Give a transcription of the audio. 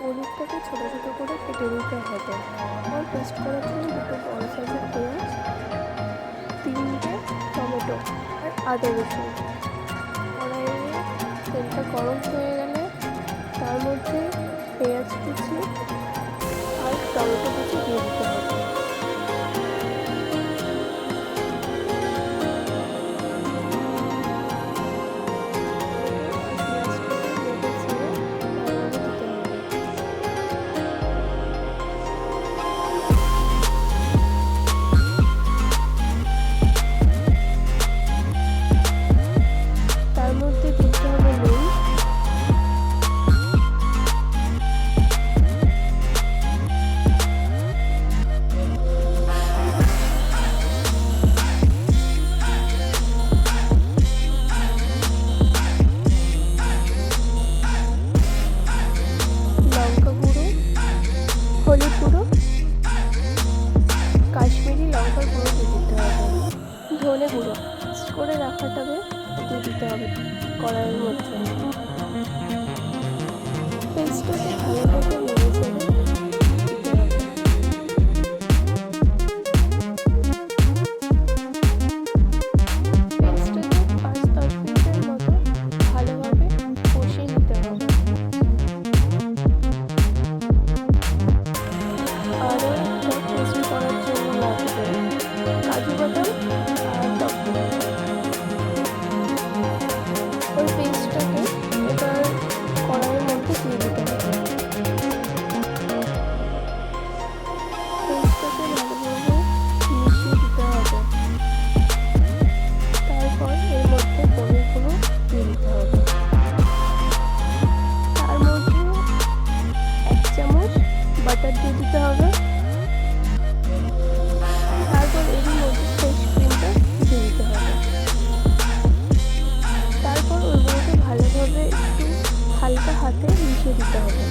পনিরটাকে ছোটো ছোটো করে কেটে নিতে হবে। আর পেস্ট করার জন্য দুটো বড় সাইজের পেঁয়াজ, তিনটে টমেটো আর আদা রসুন। কড়াইয়ে তেলটা গরম হয়ে গেলে তার মধ্যে পেঁয়াজ কুচি আর টমেটো কুচি গুঁড়ো করে রাখাটাকে দিয়ে দিতে হবে কড়াইয়ের মধ্যে। পেস্টটাকে ভালোভাবে বাটার দিয়ে দিতে হবে। তারপর এর মধ্যে ফ্রেশ ক্রিমটা দিয়ে দিতে হবে। তারপর ওইগুলোকে ভালোভাবে একটু হালকা হাতে মিশিয়ে দিতে হবে।